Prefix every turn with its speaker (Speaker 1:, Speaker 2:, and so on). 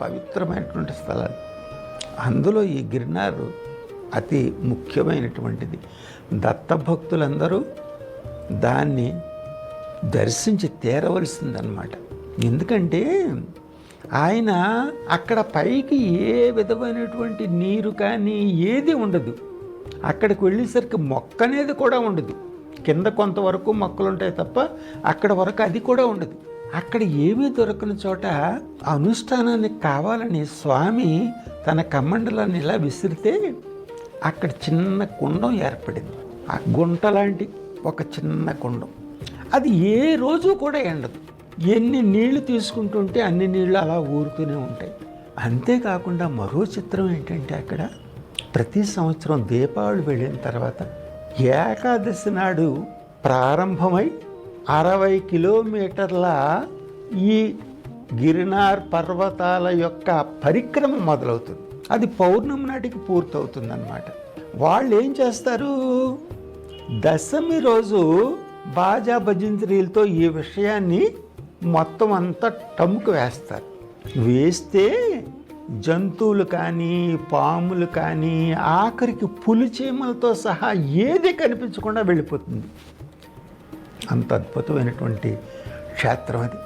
Speaker 1: పవిత్రమైనటువంటి స్థలాలు. అందులో ఈ గిరినారు అతి ముఖ్యమైనటువంటిది. దత్తభక్తులందరూ దాన్ని దర్శించి తీరవలసిందనమాట ఎందుకంటే ఆయన అక్కడ పైకి ఏ విధమైనటువంటి నీరు కానీ ఏది ఉండదు. అక్కడికి వెళ్ళేసరికి మొక్క అనేది కూడా ఉండదు. కింద కొంతవరకు మొక్కలు ఉంటాయి తప్ప అక్కడ వరకు అది కూడా ఉండదు. అక్కడ ఏమీ దొరకని చోట అనుష్ఠానానికి కావాలని స్వామి తన కమండలాన్ని ఇలా విసిరితే అక్కడ చిన్న కుండం ఏర్పడింది. ఆ గుంట లాంటి ఒక చిన్న కుండం. అది ఏ రోజు కూడా ఎండదు. ఎన్ని నీళ్ళు తీసుకుంటుంటే అన్ని నీళ్ళు అలా ఊరుతూనే ఉంటాయి. అంతేకాకుండా మరో చిత్రం ఏంటంటే అక్కడ ప్రతి సంవత్సరం దీపావళి వెళ్ళిన తర్వాత ఏకాదశి నాడు ప్రారంభమై అరవై కిలోమీటర్ల ఈ గిరినార్ పర్వతాల యొక్క పరిక్రమ మొదలవుతుంది. అది పౌర్ణమి నాటికి పూర్తవుతుంది అనమాట వాళ్ళు ఏం చేస్తారు? దశమి రోజు బాజా భజంత్రీలతో ఈ విషయాన్ని మొత్తం అంతా టముకు వేస్తారు. వేస్తే జంతువులు కానీ పాములు కానీ ఆఖరికి పులిచీమలతో సహా ఏది కనిపించకుండా వెళ్ళిపోతుంది. అంత అద్భుతమైనటువంటి క్షేత్రం అది.